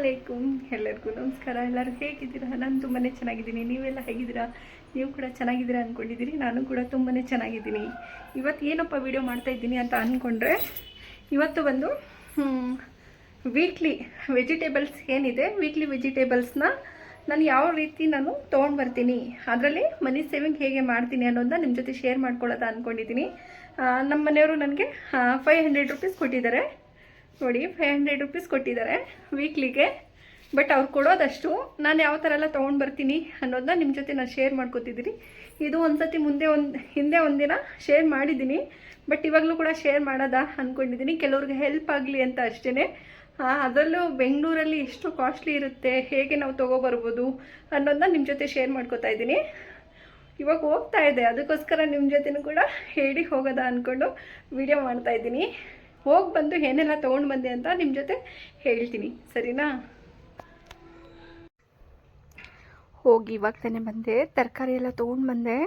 ಅಲೈಕುಮ್ ಎಲ್ಲರಿಗೂ ನಮಸ್ಕಾರ. ಎಲ್ಲರೂ ಹೇಗಿದ್ದೀರಾ? ನಾನು ತುಂಬಾ ಚೆನ್ನಾಗಿದ್ದೀನಿ. ನೀವೆಲ್ಲ ಹೇಗಿದ್ದೀರಾ? ನೀವು ಕೂಡ ಚೆನ್ನಾಗಿದ್ದೀರಾ ಅಂದ್ಕೊಂಡಿದ್ದೀರಿ ನಾನು ಕೂಡ ತುಂಬಾ ಚೆನ್ನಾಗಿದ್ದೀನಿ. ಇವತ್ತು ಏನಪ್ಪ ವೀಡಿಯೋ ಮಾಡ್ತಾ ಇದ್ದೀನಿ ಅಂತ ಅಂದ್ಕೊಂಡ್ರೆ ಇವತ್ತು ಬಂದು ವೀಕ್ಲಿ ವೆಜಿಟೇಬಲ್ಸ್ ಏನಿದೆ? ವೀಕ್ಲಿ ವೆಜಿಟೇಬಲ್ಸ್ನ ನಾನು ಯಾವ ರೀತಿ ನಾನು ತೊಗೊಂಡು ಬರ್ತೀನಿ? ಅದರಲ್ಲಿ ಮನಿ ಸೇವಿಂಗ್ ಹೇಗೆ ಮಾಡ್ತೀನಿ ಅನ್ನೋದನ್ನ ನಿಮ್ಮ ಜೊತೆ ಶೇರ್ ಮಾಡ್ಕೊಳ್ಳೋದ ಅಂದ್ಕೊಂಡಿದ್ದೀನಿ ನಮ್ಮ ಮನೆಯವರು ನನಗೆ ಫೈವ್ ಹಂಡ್ರೆಡ್ ರುಪೀಸ್ ಕೊಟ್ಟಿದ್ದಾರೆ. ನೋಡಿ ಫೈವ್ ಹಂಡ್ರೆಡ್ ರುಪೀಸ್ ಕೊಟ್ಟಿದ್ದಾರೆ ವೀಕ್ಲಿಗೆ ಬಟ್ ಅವ್ರು ಕೊಡೋದಷ್ಟು ನಾನು ಯಾವ ಥರ ಎಲ್ಲ ತೊಗೊಂಡು ಬರ್ತೀನಿ ಅನ್ನೋದನ್ನ ನಿಮ್ಮ ಜೊತೆ ನಾನು ಶೇರ್ ಮಾಡ್ಕೊತಿದ್ದೀನಿ. ಇದು ಒಂದ್ಸತಿ ಮುಂದೆ ಒಂದು, ಹಿಂದೆ ಒಂದಿನ ಶೇರ್ ಮಾಡಿದ್ದೀನಿ. ಬಟ್ ಇವಾಗಲೂ ಕೂಡ ಶೇರ್ ಮಾಡೋದ ಅಂದ್ಕೊಂಡಿದ್ದೀನಿ ಕೆಲವ್ರಿಗೆ ಹೆಲ್ಪ್ ಆಗಲಿ ಅಂತ ಅಷ್ಟೇ ಅದರಲ್ಲೂ ಬೆಂಗಳೂರಲ್ಲಿ ಎಷ್ಟು ಕಾಸ್ಟ್ಲಿ ಇರುತ್ತೆ, ಹೇಗೆ ನಾವು ತೊಗೊಬರ್ಬೋದು ಅನ್ನೋದನ್ನ ನಿಮ್ಮ ಜೊತೆ ಶೇರ್ ಮಾಡ್ಕೊತಾ ಇದ್ದೀನಿ. ಇವಾಗ ಹೋಗ್ತಾ ಇದೆ. ಅದಕ್ಕೋಸ್ಕರ ನಿಮ್ಮ ಜೊತೆನೂ ಕೂಡ ಹೇಳಿ ಹೋಗೋದ ಅಂದ್ಕೊಂಡು ವಿಡಿಯೋ ಮಾಡ್ತಾ ಇದ್ದೀನಿ. ಹೋಗಿ ಬಂದು ಏನೆಲ್ಲ ತೊಗೊಂಡು ಬಂದೆ ಅಂತ ನಿಮ್ಮ ಜೊತೆ ಹೇಳ್ತೀನಿ, ಸರಿನಾ? ಹೋಗಿ ಇವಾಗ ತಾನೇ ಬಂದೆ, ತರಕಾರಿ ಎಲ್ಲ ತೊಗೊಂಡು ಬಂದೆ.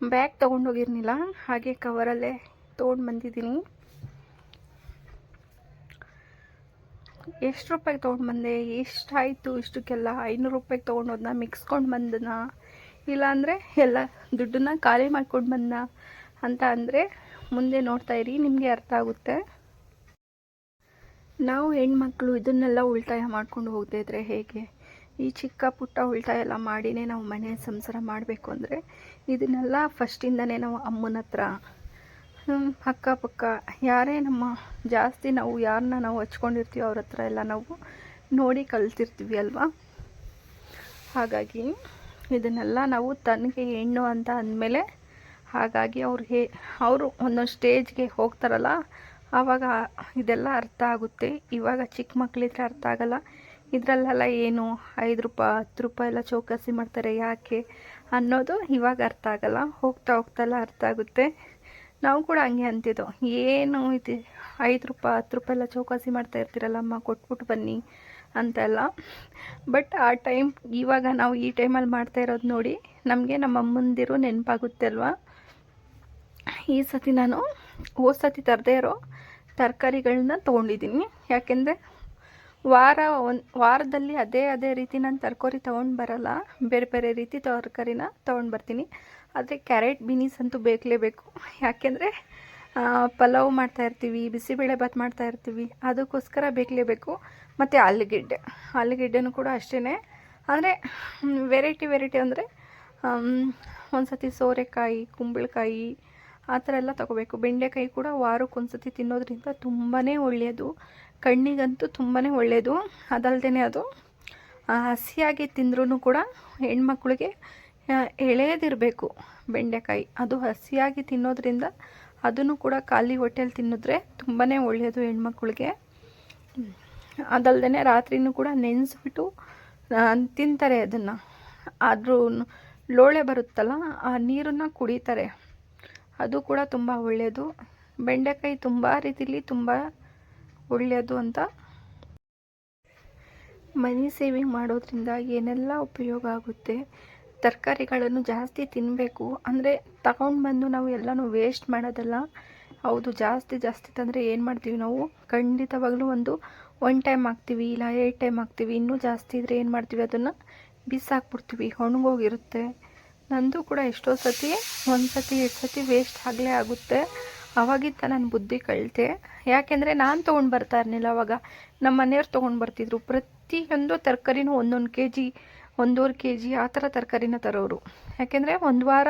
ಬ್ಯಾಗ್ ತೊಗೊಂಡೋಗಿರ್ನಿಲ್ಲ ಹಾಗೆ ಕವರಲ್ಲೇ ತೊಗೊಂಡು ಬಂದಿದ್ದೀನಿ. ಎಷ್ಟು ರೂಪಾಯಿಗೆ ತೊಗೊಂಡು ಬಂದೆ ಎಷ್ಟಾಯಿತು ಇಷ್ಟಕ್ಕೆಲ್ಲ? ಐನೂರು ರೂಪಾಯಿಗೆ ತೊಗೊಂಡೋದ್ನ, ಮಿಕ್ಸ್ಕೊಂಡು ಬಂದನ ಇಲ್ಲಾಂದರೆ ಎಲ್ಲ ದುಡ್ಡನ್ನ ಖಾಲಿ ಮಾಡ್ಕೊಂಡು ಬಂದನಾ ಅಂತ ಅಂದರೆ ಮುಂದೆ ನೋಡ್ತಾ ಇರಿ, ನಿಮಗೆ ಅರ್ಥ ಆಗುತ್ತೆ. ನಾವು ಹೆಣ್ಮಕ್ಳು ಇದನ್ನೆಲ್ಲ ಉಳಿತಾಯ ಮಾಡ್ಕೊಂಡು ಹೋಗದೇ ಇದ್ರೆ ಹೇಗೆ? ಈ ಚಿಕ್ಕ ಪುಟ್ಟ ಉಳಿತಾಯ ಎಲ್ಲ ಮಾಡಿನೇ ನಾವು ಮನೆ ಸಂಸಾರ ಮಾಡಬೇಕು ಅಂದರೆ ಇದನ್ನೆಲ್ಲ ಫಸ್ಟಿಂದನೇ ನಾವು ಅಮ್ಮನ ಹತ್ರ. ಅಕ್ಕಪಕ್ಕ ಯಾರೇ ನಮ್ಮ ಜಾಸ್ತಿ ನಾವು ಯಾರನ್ನ ನಾವು ಹಚ್ಕೊಂಡಿರ್ತೀವಿ ಅವ್ರ ಹತ್ರ ಎಲ್ಲ ನಾವು ನೋಡಿ ಕಲ್ತಿರ್ತೀವಿ ಅಲ್ವಾ? ಹಾಗಾಗಿ ಇದನ್ನೆಲ್ಲ ನಾವು ತನಗೆ ಹೆಣ್ಣು ಅಂತ ಅಂದಮೇಲೆ ಹಾಗಾಗಿ ಅವ್ರಿಗೆ ಅವರು ಒಂದೊಂದು ಸ್ಟೇಜ್ಗೆ ಹೋಗ್ತಾರಲ್ಲ, ಆವಾಗ ಇದೆಲ್ಲ ಅರ್ಥ ಆಗುತ್ತೆ. ಇವಾಗ ಚಿಕ್ಕ ಮಕ್ಕಳಿದ್ರೆ ಅರ್ಥ ಆಗಲ್ಲ. ಇದರಲ್ಲೆಲ್ಲ ಏನು, ಐದು ರೂಪಾಯಿ ಹತ್ತು ರೂಪಾಯಿ ಎಲ್ಲ ಚೌಕಾಸಿ ಮಾಡ್ತಾರೆ ಯಾಕೆ ಅನ್ನೋದು ಇವಾಗ ಅರ್ಥ ಆಗಲ್ಲ. ಹೋಗ್ತಾ ಹೋಗ್ತಾ ಎಲ್ಲ ಅರ್ಥ ಆಗುತ್ತೆ. ನಾವು ಕೂಡ ಹಂಗೆ ಅಂತಿದ್ದೋ, ಏನು ಇದು ಐದು ರೂಪಾಯಿ ಹತ್ತು ರೂಪಾಯಿ ಎಲ್ಲ ಚೌಕಾಸಿ ಮಾಡ್ತಾ ಇರ್ತೀರಲ್ಲ ಅಮ್ಮ, ಕೊಟ್ಬಿಟ್ಟು ಬನ್ನಿ ಅಂತೆಲ್ಲ. ಬಟ್ ಆ ಟೈಮ್ ಇವಾಗ ನಾವು ಈ ಟೈಮಲ್ಲಿ ಮಾಡ್ತಾ ಇರೋದು ನೋಡಿ, ನಮಗೆ ನಮ್ಮ ಅಮ್ಮಂದಿರು ನೆನಪಾಗುತ್ತೆ ಅಲ್ವಾ? ಈ ಸತಿ ನಾನು ಹೋದ ಸತಿ ತರದೇ ಇರೋ ತರಕಾರಿಗಳನ್ನ ತೊಗೊಂಡಿದ್ದೀನಿ. ಯಾಕೆಂದರೆ ವಾರ ಒಂದು ವಾರದಲ್ಲಿ ಅದೇ ಅದೇ ರೀತಿ ನಾನು ತರಕಾರಿ ತೊಗೊಂಡು ಬರಲ್ಲ. ಬೇರೆ ಬೇರೆ ರೀತಿ ತರಕಾರಿನ ತೊಗೊಂಡು ಬರ್ತೀನಿ. ಆದರೆ ಕ್ಯಾರೆಟ್ ಬೀನೀಸ್ ಅಂತೂ ಬೇಕಲೇಬೇಕು ಯಾಕೆಂದರೆ ಪಲಾವ್ ಮಾಡ್ತಾ ಇರ್ತೀವಿ, ಬಿಸಿಬೇಳೆ ಭಾತ್ ಮಾಡ್ತಾ ಇರ್ತೀವಿ. ಅದಕ್ಕೋಸ್ಕರ ಬೇಕಲೇಬೇಕು ಮತ್ತು ಆಲೂಗೆಡ್ಡೆ. ಆಲೂಗೆಡ್ಡೆನೂ ಕೂಡ ಅಷ್ಟೇ ಅಂದರೆ ವೆರೈಟಿ ವೆರೈಟಿ ಅಂದರೆ ಒಂದು ಸತಿ ಸೋರೆಕಾಯಿ, ಕುಂಬಳಕಾಯಿ ಆ ಥರ ಎಲ್ಲ ತಗೋಬೇಕು. ಬೆಂಡೆಕಾಯಿ ಕೂಡ ವಾರಕ್ಕೆ ಒಂದು ಸತಿ ತಿನ್ನೋದ್ರಿಂದ ತುಂಬಾ ಒಳ್ಳೆಯದು. ಕಣ್ಣಿಗಂತೂ ತುಂಬಾ ಒಳ್ಳೆಯದು. ಅದಲ್ಲದೆ ಅದು ಹಸಿಯಾಗಿ ತಿಂದ್ರೂ ಕೂಡ ಹೆಣ್ಮಕ್ಳಿಗೆ ಎಳೆಯದಿರಬೇಕು ಬೆಂಡೆಕಾಯಿ. ಅದು ಹಸಿಯಾಗಿ ತಿನ್ನೋದ್ರಿಂದ ಅದನ್ನು ಕೂಡ ಖಾಲಿ ಹೊಟ್ಟೆಲಿ ತಿನ್ನಿದ್ರೆ ತುಂಬಾ ಒಳ್ಳೆಯದು ಹೆಣ್ಮಕ್ಳಿಗೆ. ಅದಲ್ಲದೆ ರಾತ್ರಿನೂ ಕೂಡ ನೆನೆಸ್ಬಿಟ್ಟು ತಿಂತಾರೆ ಅದನ್ನು. ಆದರೂ ಲೋಳೆ ಬರುತ್ತಲ್ಲ, ಆ ನೀರನ್ನು ಕುಡಿತಾರೆ. ಅದು ಕೂಡ ತುಂಬ ಒಳ್ಳೆಯದು ಬೆಂಡೆಕಾಯಿ ತುಂಬ ರೀತಿಲಿ ತುಂಬ ಒಳ್ಳೆಯದು ಅಂತ ಮನಿ ಸೇವಿಂಗ್ ಮಾಡೋದ್ರಿಂದ ಏನೆಲ್ಲ ಉಪಯೋಗ ಆಗುತ್ತೆ? ತರಕಾರಿಗಳನ್ನು ಜಾಸ್ತಿ ತಿನ್ನಬೇಕು ಅಂದರೆ ತಗೊಂಡು ಬಂದು ನಾವು ಎಲ್ಲನೂ ವೇಸ್ಟ್ ಮಾಡೋದಲ್ಲ? ಹೌದು, ಜಾಸ್ತಿ ಜಾಸ್ತಿ ತಂದರೆ ಏನು ಮಾಡ್ತೀವಿ ನಾವು? ಖಂಡಿತವಾಗ್ಲೂ ಒಂದು ಒನ್ ಟೈಮ್ ಹಾಕ್ತೀವಿ, ಇಲ್ಲ ಏಟ್ ಟೈಮ್ ಹಾಕ್ತೀವಿ, ಇನ್ನೂ ಜಾಸ್ತಿ ಇದ್ದರೆ ಏನು ಮಾಡ್ತೀವಿ? ಅದನ್ನು ಬಿಸಾಕ್ಬಿಡ್ತೀವಿ, ಒಣಗೋಗಿರುತ್ತೆ. ನಂದು ಕೂಡ ಎಷ್ಟೋ ಸತಿ ಒಂದು ಸತಿ ಎರಡು ಸತಿ ವೇಸ್ಟ್ ಆಗಲೇ ಆಗುತ್ತೆ. ಅವಾಗಿದ್ದ ನಾನು ಬುದ್ಧಿ ಕಳಿತೆ. ಯಾಕೆಂದರೆ ನಾನು ತೊಗೊಂಡು ಬರ್ತಾ ಇರಲಿಲ್ಲ ಅವಾಗ. ನಮ್ಮ ಮನೆಯವ್ರು ತೊಗೊಂಡು ಬರ್ತಿದ್ರು. ಪ್ರತಿಯೊಂದು ತರಕಾರಿನೂ ಒಂದೊಂದು ಕೆ ಜಿ ಒಂದೂವರೆ ಕೆ ಜಿ ಆ ಥರ ತರಕಾರಿನ ತರೋರು. ಯಾಕೆಂದರೆ ಒಂದು ವಾರ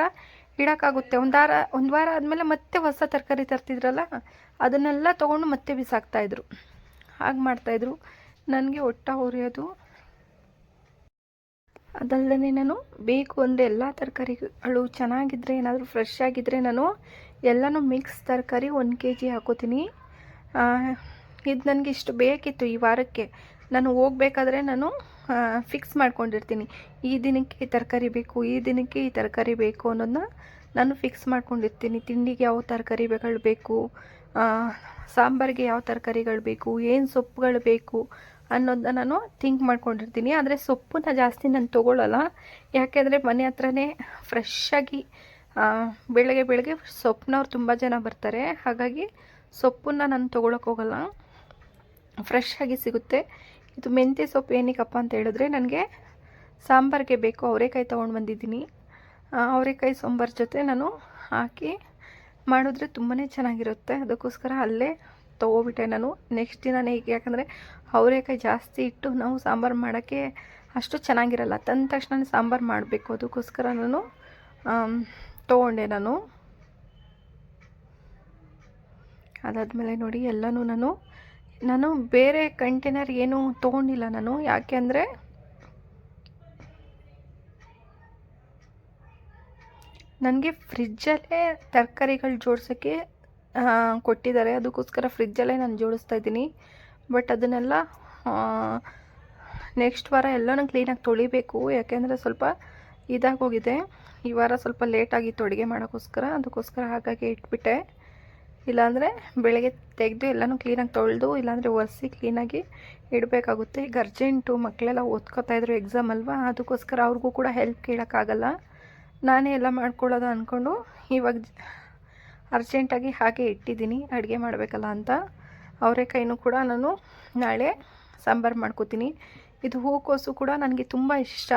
ಇಡೋಕ್ಕಾಗುತ್ತೆ. ಒಂದು ವಾರ ಒಂದು ವಾರ ಆದಮೇಲೆ ಮತ್ತೆ ಹೊಸ ತರಕಾರಿ ತರ್ತಿದ್ರಲ್ಲ, ಅದನ್ನೆಲ್ಲ ತೊಗೊಂಡು ಮತ್ತೆ ಬಿಸಾಕ್ತಾಯಿದ್ರು ಹಾಗೆ ಮಾಡ್ತಾಯಿದ್ರು ನನಗೆ ಒಟ್ಟ ಉರಿಯೋದು ಅದಲ್ಲದೆ ನಾನು ಬೇಕು ಅಂದರೆ ಎಲ್ಲ ತರಕಾರಿಗಳು ಚೆನ್ನಾಗಿದ್ದರೆ ಏನಾದರೂ ಫ್ರೆಶ್ ಆಗಿದ್ದರೆ ನಾನು ಎಲ್ಲನೂ ಮಿಕ್ಸ್ ತರಕಾರಿ ಒಂದು ಕೆ ಜಿ ಹಾಕೋತೀನಿ ಇದು ನನಗೆ ಇಷ್ಟು ಬೇಕಿತ್ತು ಈ ವಾರಕ್ಕೆ. ನಾನು ಹೋಗ್ಬೇಕಾದ್ರೆ ನಾನು ಫಿಕ್ಸ್ ಮಾಡ್ಕೊಂಡಿರ್ತೀನಿ. ಈ ದಿನಕ್ಕೆ ಈ ತರಕಾರಿ ಬೇಕು, ಈ ದಿನಕ್ಕೆ ಈ ತರಕಾರಿ ಬೇಕು ಅನ್ನೋದನ್ನ ನಾನು ಫಿಕ್ಸ್ ಮಾಡ್ಕೊಂಡಿರ್ತೀನಿ. ತಿಂಡಿಗೆ ಯಾವ ತರಕಾರಿಗಳು ಬೇಕು ಸಾಂಬಾರಿಗೆ ಯಾವ ತರಕಾರಿಗಳು ಬೇಕು, ಏನು ಸೊಪ್ಪುಗಳು ಬೇಕು ಅನ್ನೋದನ್ನ ನಾನು ಥಿಂಕ್ ಮಾಡ್ಕೊಂಡಿರ್ತೀನಿ. ಆದರೆ ಸೊಪ್ಪನ್ನ ಜಾಸ್ತಿ ನಾನು ತೊಗೊಳ್ಳಲ್ಲ ಯಾಕೆಂದರೆ ಮನೆ ಹತ್ರನೇ ಫ್ರೆಶ್ಶಾಗಿ ಬೆಳಗ್ಗೆ ಬೆಳಗ್ಗೆ ಸೊಪ್ಪನವ್ರು ತುಂಬ ಜನ ಬರ್ತಾರೆ. ಹಾಗಾಗಿ ಸೊಪ್ಪನ್ನ ನಾನು ತೊಗೊಳಕ್ಕೆ ಹೋಗಲ್ಲ. ಫ್ರೆಶ್ ಆಗಿ ಸಿಗುತ್ತೆ. ಇದು ಮೆಂತ್ಯ ಸೊಪ್ಪು ಏನಕ್ಕಪ್ಪ ಅಂತ ಹೇಳಿದ್ರೆ ನನಗೆ ಸಾಂಬಾರಿಗೆ ಬೇಕು. ಅವರೆಕಾಯಿ ತೊಗೊಂಡು ಬಂದಿದ್ದೀನಿ. ಅವರೆಕಾಯಿ ಸಾಂಬಾರ್ ಜೊತೆ ನಾನು ಹಾಕಿ ಮಾಡಿದ್ರೆ ತುಂಬಾ ಚೆನ್ನಾಗಿರುತ್ತೆ. ಅದಕ್ಕೋಸ್ಕರ ಅಲ್ಲೇ ತೊಗೊಬಿಟ್ಟೆ ನಾನು ನೆಕ್ಸ್ಟ್ ದಿನನೇ ಈಗ ಯಾಕಂದರೆ ಅವರೇಕಾಯಿ ಜಾಸ್ತಿ ಇಟ್ಟು ನಾವು ಸಾಂಬಾರು ಮಾಡೋಕ್ಕೆ ಅಷ್ಟು ಚೆನ್ನಾಗಿರಲ್ಲ. ತಂದ ತಕ್ಷಣ ಸಾಂಬಾರು ಮಾಡಬೇಕು. ಅದಕ್ಕೋಸ್ಕರ ನಾನು ತೊಗೊಂಡೆ ನಾನು. ಅದಾದಮೇಲೆ ನೋಡಿ ಎಲ್ಲನೂ ನಾನು ನಾನು ಬೇರೆ ಕಂಟೈನರ್ ಏನು ತೊಗೊಂಡಿಲ್ಲ ನಾನು. ಯಾಕೆ ಅಂದರೆ ನನಗೆ ಫ್ರಿಜ್ಜಲ್ಲೇ ತರಕಾರಿಗಳು ಜೋಡ್ಸೋಕ್ಕೆ ಕೊಟ್ಟಿದ್ದಾರೆ. ಅದಕ್ಕೋಸ್ಕರ ಫ್ರಿಜ್ಜಲ್ಲೇ ನಾನು ಜೋಡಿಸ್ತಾ ಇದ್ದೀನಿ. ಬಟ್ ಅದನ್ನೆಲ್ಲ ನೆಕ್ಸ್ಟ್ ವಾರ ಎಲ್ಲನೂ ಕ್ಲೀನಾಗಿ ತೊಳಿಬೇಕು. ಯಾಕೆಂದರೆ ಸ್ವಲ್ಪ ಇದಾಗೋಗಿದೆ. ಈ ವಾರ ಸ್ವಲ್ಪ ಲೇಟಾಗಿತ್ತು ಅಡುಗೆ ಮಾಡೋಕ್ಕೋಸ್ಕರ. ಅದಕ್ಕೋಸ್ಕರ ಹಾಗಾಗಿ ಇಟ್ಬಿಟ್ಟೆ. ಇಲ್ಲಾಂದರೆ ಬೆಳಗ್ಗೆ ತೆಗೆದು ಎಲ್ಲನೂ ಕ್ಲೀನಾಗಿ ತೊಳೆದು, ಇಲ್ಲಾಂದರೆ ಒರೆಸಿ ಕ್ಲೀನಾಗಿ ಇಡಬೇಕಾಗುತ್ತೆ. ಈಗ ಅರ್ಜೆಂಟು ಮಕ್ಕಳೆಲ್ಲ ಓದ್ಕೋತಾ ಇದ್ರು ಎಕ್ಸಾಮ್ ಅಲ್ವಾ? ಅದಕ್ಕೋಸ್ಕರ ಅವ್ರಿಗೂ ಕೂಡ ಹೆಲ್ಪ್ ಕೇಳೋಕ್ಕಾಗಲ್ಲ. ನಾನೇ ಎಲ್ಲ ಮಾಡ್ಕೊಳ್ಳೋದು ಅಂದ್ಕೊಂಡು ಇವಾಗ ಅರ್ಜೆಂಟಾಗಿ ಹಾಗೆ ಇಟ್ಟಿದ್ದೀನಿ, ಅಡುಗೆ ಮಾಡಬೇಕಲ್ಲ ಅಂತ. ಅವರೆಕಾಯಿನೂ ಕೂಡ ನಾನು ನಾಳೆ ಸಾಂಬಾರು ಮಾಡ್ಕೋತೀನಿ. ಇದು ಹೂಕೋಸು ಕೂಡ ನನಗೆ ತುಂಬ ಇಷ್ಟ.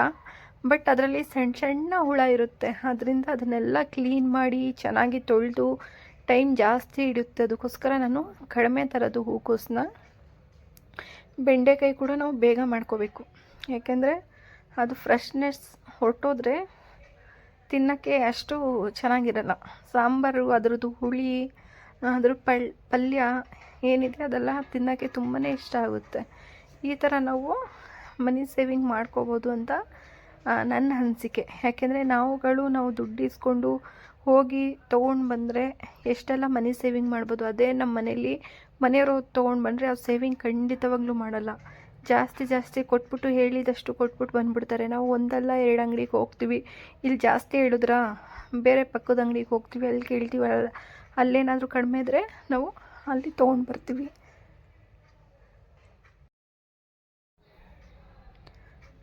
ಬಟ್ ಅದರಲ್ಲಿ ಸಣ್ಣ ಸಣ್ಣ ಹುಳ ಇರುತ್ತೆ. ಅದರಿಂದ ಅದನ್ನೆಲ್ಲ ಕ್ಲೀನ್ ಮಾಡಿ ಚೆನ್ನಾಗಿ ತೊಳೆದು ಟೈಮ್ ಜಾಸ್ತಿ ಹಿಡಿಯುತ್ತೆ. ಅದಕ್ಕೋಸ್ಕರ ನಾನು ಕಡಿಮೆ ತರೋದು ಹೂಕೋಸನ್ನ ಬೆಂಡೆಕಾಯಿ ಕೂಡ ನಾವು ಬೇಗ ಮಾಡ್ಕೋಬೇಕು. ಯಾಕೆಂದರೆ ಅದು ಫ್ರೆಶ್ನೆಸ್ ಹೊರಟೋದ್ರೆ ತಿನ್ನೋಕ್ಕೆ ಅಷ್ಟು ಚೆನ್ನಾಗಿರಲ್ಲ. ಸಾಂಬಾರು, ಅದರದ್ದು ಹುಳಿ, ಅದ್ರ ಪಲ್, ಪಲ್ಯ ಏನಿದೆ ಅದೆಲ್ಲ ತಿನ್ನೋಕ್ಕೆ ತುಂಬಾ ಇಷ್ಟ ಆಗುತ್ತೆ. ಈ ಥರ ನಾವು ಮನಿ ಸೇವಿಂಗ್ ಮಾಡ್ಕೋಬೋದು ಅಂತ ನನ್ನ ಅನಿಸಿಕೆ. ಯಾಕೆಂದರೆ ನಾವುಗಳು ನಾವು ದುಡ್ಡು ಇಸ್ಕೊಂಡು ಹೋಗಿ ತೊಗೊಂಡು ಬಂದರೆ ಎಷ್ಟೆಲ್ಲ ಮನಿ ಸೇವಿಂಗ್ ಮಾಡ್ಬೋದು, ಅದೇ ನಮ್ಮ ಮನೇಲಿ ಮನೆಯವರು ತೊಗೊಂಡು ಬಂದರೆ ಆ ಸೇವಿಂಗ್ ಖಂಡಿತವಾಗ್ಲೂ ಮಾಡಲ್ಲ. ಜಾಸ್ತಿ ಜಾಸ್ತಿ ಕೊಟ್ಬಿಟ್ಟು ಹೇಳಿದಷ್ಟು ಕೊಟ್ಬಿಟ್ಟು ಬಂದ್ಬಿಡ್ತಾರೆ. ನಾವು ಒಂದಲ್ಲ ಎರಡು ಅಂಗಡಿಗೆ ಹೋಗ್ತೀವಿ. ಇಲ್ಲಿ ಜಾಸ್ತಿ ಹೇಳಿದ್ರಾ? ಬೇರೆ ಪಕ್ಕದ ಅಂಗಡಿಗೆ ಹೋಗ್ತೀವಿ. ಅಲ್ಲಿ ಕೇಳ್ತೀವಿ. ಅಲ್ಲ, ಅಲ್ಲೇನಾದರೂ ಕಡಿಮೆ ಇದ್ದರೆ ನಾವು ಅಲ್ಲಿ ತೊಗೊಂಡು ಬರ್ತೀವಿ.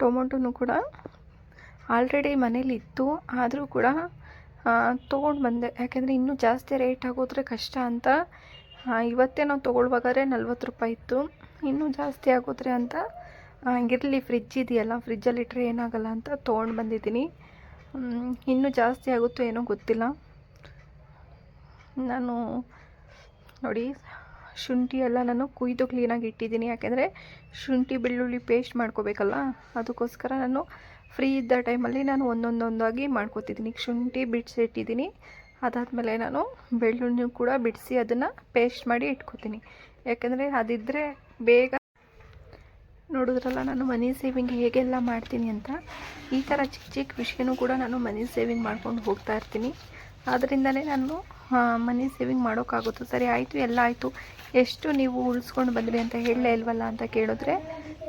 ಟೊಮೊಟೊನು ಕೂಡ ಆಲ್ರೆಡಿ ಮನೇಲಿ ಇತ್ತು. ಆದರೂ ಕೂಡ ತೊಗೊಂಡು ಬಂದೆ. ಯಾಕೆಂದರೆ ಇನ್ನೂ ಜಾಸ್ತಿ ರೇಟ್ ಆಗೋದ್ರೆ ಕಷ್ಟ ಅಂತ. ಇವತ್ತೇ ನಾವು ತೊಗೊಳ್ಬೇಕಾದ್ರೆ ನಲ್ವತ್ತು ರೂಪಾಯಿ ಇತ್ತು. ಇನ್ನೂ ಜಾಸ್ತಿ ಆಗೋದ್ರೆ ಅಂತ ಇರಲಿ ಫ್ರಿಜ್ ಇದೆಯಲ್ಲ ಫ್ರಿಜ್ಜಲ್ಲಿ ಇಟ್ಟರೆ ಏನಾಗಲ್ಲ ಅಂತ ತೊಗೊಂಡು ಬಂದಿದ್ದೀನಿ. ಇನ್ನೂ ಜಾಸ್ತಿ ಆಗುತ್ತೋ ಏನೋ ಗೊತ್ತಿಲ್ಲ. ನಾನು ನೋಡಿ, ಶುಂಠಿ ಎಲ್ಲ ನಾನು ಕುಯ್ದು ಕ್ಲೀನಾಗಿ ಇಟ್ಟಿದ್ದೀನಿ. ಯಾಕೆಂದರೆ ಶುಂಠಿ ಬೆಳ್ಳುಳ್ಳಿ ಪೇಸ್ಟ್ ಮಾಡ್ಕೋಬೇಕಲ್ಲ, ಅದಕ್ಕೋಸ್ಕರ ನಾನು ಫ್ರೀ ಇದ್ದ ಟೈಮಲ್ಲಿ ನಾನು ಒಂದೊಂದೊಂದಾಗಿ ಮಾಡ್ಕೋತಿದ್ದೀನಿ. ಶುಂಠಿ ಬಿಡಿಸಿ ಇಟ್ಟಿದ್ದೀನಿ ಅದಾದಮೇಲೆ ನಾನು ಬೆಳ್ಳುಳ್ಳಿ ಕೂಡ ಬಿಡಿಸಿ ಅದನ್ನು ಪೇಸ್ಟ್ ಮಾಡಿ ಇಟ್ಕೋತೀನಿ. ಯಾಕೆಂದರೆ ಅದಿದ್ದರೆ ಬೇಗ ನೋಡಿದ್ರಲ್ಲ, ನಾನು ಮನಿ ಸೇವಿಂಗ್ ಹೇಗೆಲ್ಲ ಮಾಡ್ತೀನಿ ಅಂತ. ಈ ಥರ ಚಿಕ್ಕ ಚಿಕ್ಕ ವಿಷಯನೂ ಕೂಡ ನಾನು ಮನಿ ಸೇವಿಂಗ್ ಮಾಡ್ಕೊಂಡು ಹೋಗ್ತಾ ಇರ್ತೀನಿ. ಆದ್ದರಿಂದಲೇ ನಾನು ಮನಿ ಸೇವಿಂಗ್ ಮಾಡೋಕ್ಕಾಗುತ್ತೆ? ಸರಿ, ಆಯಿತು, ಎಲ್ಲ ಆಯಿತು. ಎಷ್ಟು ನೀವು ಉಳಿಸ್ಕೊಂಡು ಬಂದ್ರಿ ಅಂತ ಹೇಳಲೇ ಇಲ್ವಲ್ಲ ಅಂತ ಕೇಳಿದ್ರೆ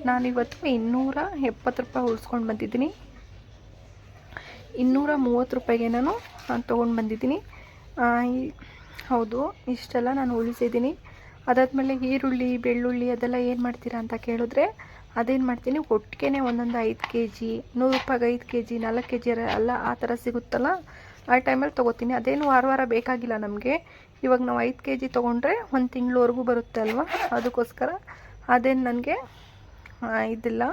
ನಾನಿವತ್ತು ಇನ್ನೂರ ಎಪ್ಪತ್ತು ರೂಪಾಯಿ ಉಳಿಸ್ಕೊಂಡು ಬಂದಿದ್ದೀನಿ. ಇನ್ನೂರ ಮೂವತ್ತು ರೂಪಾಯಿಗೆ ನಾನು ತೊಗೊಂಡು ಬಂದಿದ್ದೀನಿ. ಹೌದು, ಇಷ್ಟೆಲ್ಲ ನಾನು ಉಳಿಸಿದ್ದೀನಿ. ಅದಾದಮೇಲೆ ಈರುಳ್ಳಿ, ಬೆಳ್ಳುಳ್ಳಿ ಅದೆಲ್ಲ ಏನು ಮಾಡ್ತೀರಾ ಅಂತ ಕೇಳಿದ್ರೆ ಅದೇನು ಮಾಡ್ತೀನಿ ಒಟ್ಟಿಗೆ ಒಂದೊಂದು ಐದು ಕೆ ಜಿ ನೂರು ರೂಪಾಯಿಗೆ ಐದು ಕೆ ಜಿ ನಾಲ್ಕು ಕೆ ಜಿ ಎಲ್ಲ ಆ ಥರ ಸಿಗುತ್ತಲ್ಲ, ಆ ಟೈಮಲ್ಲಿ ತೊಗೋತೀನಿ. ಅದೇನು ವಾರ ವಾರ ಬೇಕಾಗಿಲ್ಲ ನಮಗೆ. ಇವಾಗ ನಾವು ಐದು ಕೆ ಜಿ ತೊಗೊಂಡ್ರೆ ಒಂದು ತಿಂಗಳವರೆಗೂ ಬರುತ್ತೆ ಅಲ್ವಾ? ಅದಕ್ಕೋಸ್ಕರ ಅದೇನು ನನಗೆ ಇದಿಲ್ಲ.